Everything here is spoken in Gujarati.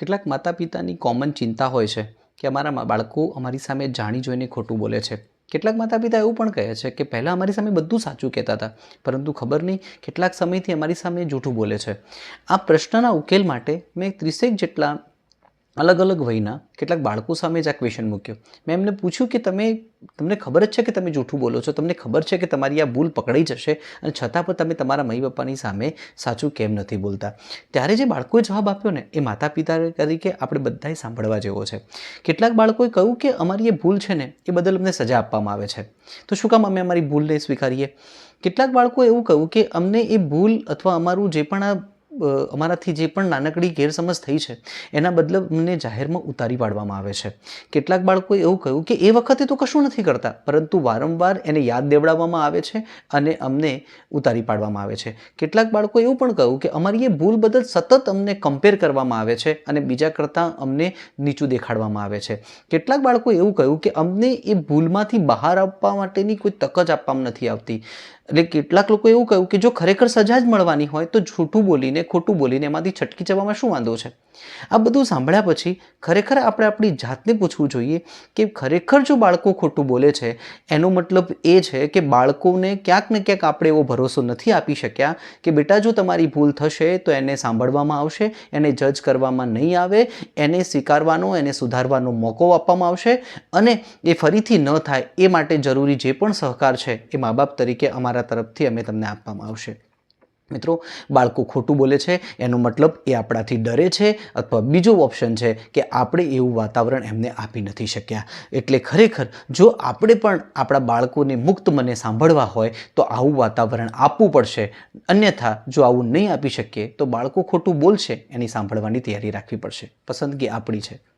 કેટલાક માતા પિતાની કોમન ચિંતા હોય છે કે અમારા બાળકો અમારી સામે જાણી જોઈને ખોટું બોલે છે. કેટલાક માતા પિતા એવું પણ કહે છે કે પહેલાં અમારી સામે બધું સાચું કહેતા હતા, પરંતુ ખબર નહીં કેટલાક સમયથી અમારી સામે જૂઠું બોલે છે. આ પ્રશ્નના ઉકેલ માટે મેં ત્રીસેક જેટલા અલગ અલગ વયના કેટલાક બાળકો સામે જ આ ક્વેશ્ચન મૂક્યો. મેં એમને પૂછ્યું કે તમે, તમને ખબર જ છે કે તમે જૂઠું બોલો છો? તમને ખબર છે કે તમારી આ ભૂલ પકડાઈ જશે? અને છતાં પણ તમે તમારા મમ્મી પપ્પાની સામે સાચું કેમ નથી બોલતા? ત્યારે જે બાળકોએ જવાબ આપ્યો ને, એ માતા પિતા તરીકે આપણે બધાએ સાંભળવા જેવો છે. કેટલાક બાળકોએ કહ્યું કે અમારી એ ભૂલ છે ને, એ બદલ અમને સજા આપવામાં આવે છે. તો શું કામ અમે અમારી ભૂલને સ્વીકારીએ? કેટલાક બાળકોએ એવું કહ્યું કે અમને એ ભૂલ અથવા અમારું જે પણ આ અમારાથી જે પણ નાનકડી ગેરસમજ થઈ છે, એના બદલે અમને જાહેરમાં ઉતારી પાડવામાં આવે છે. કેટલાક બાળકોએ એવું કહ્યું કે, એ વખતે તો કશું નથી કરતા, પરંતુ વારંવાર એને યાદ દેવડાવવામાં આવે છે અને અમને ઉતારી પાડવામાં આવે છે. કેટલાક બાળકોએ એવું પણ કહ્યું કે, અમારી એ ભૂલ બદલ સતત અમને કમ્પેર કરવામાં આવે છે અને બીજા કરતાં અમને નીચું દેખાડવામાં આવે છે. કેટલાક બાળકોએ એવું કહ્યું કે, અમને એ ભૂલમાંથી બહાર આવવા માટેની કોઈ તક જ આપવામાં નથી આવતી. એટલે કેટલાક લોકો એવું કહ્યું કે જો ખરેખર સજા જ મળવાની હોય તો જૂઠું બોલીને, ખોટું બોલીને એમાંથી છટકી જવામાં શું વાંધો છે? આ બધું સાંભળ્યા પછી ખરેખર આપણે આપણી જાતને પૂછવું જોઈએ કે ખરેખર જો બાળકો ખોટું બોલે છે, એનો મતલબ એ છે કે બાળકોને ક્યાંક ને ક્યાંક આપણે એવો ભરોસો નથી આપી શક્યા કે બેટા જો તમારી ભૂલ થશે તો એને સાંભળવામાં આવશે, એને જજ કરવામાં નહીં આવે, એને સ્વીકારવાનો, એને સુધારવાનો મોકો આપવામાં આવશે અને એ ફરીથી ન થાય એ માટે જરૂરી જે પણ સહકાર છે એ મા બાપ તરીકે અમારા તરફથી અમે તમને આપવામાં આવશે. મિત્રો, બાળકો ખોટું બોલે છે, એનો મતલબ એ આપણાથી ડરે છે અથવા બીજો ઓપ્શન છે કે આપણે એવું વાતાવરણ એમને આપી નથી શક્યા. એટલે ખરેખર, જો આપણે પણ આપણા બાળકોને મુક્ત મને સાંભળવા હોય, તો આવું વાતાવરણ આપવું પડશે. અન્યથા, જો આવું નહીં આપી શકીએ, તો બાળકો ખોટું બોલશે, એની સાંભળવાની તૈયારી રાખવી પડશે. પસંદગી આપણી છે.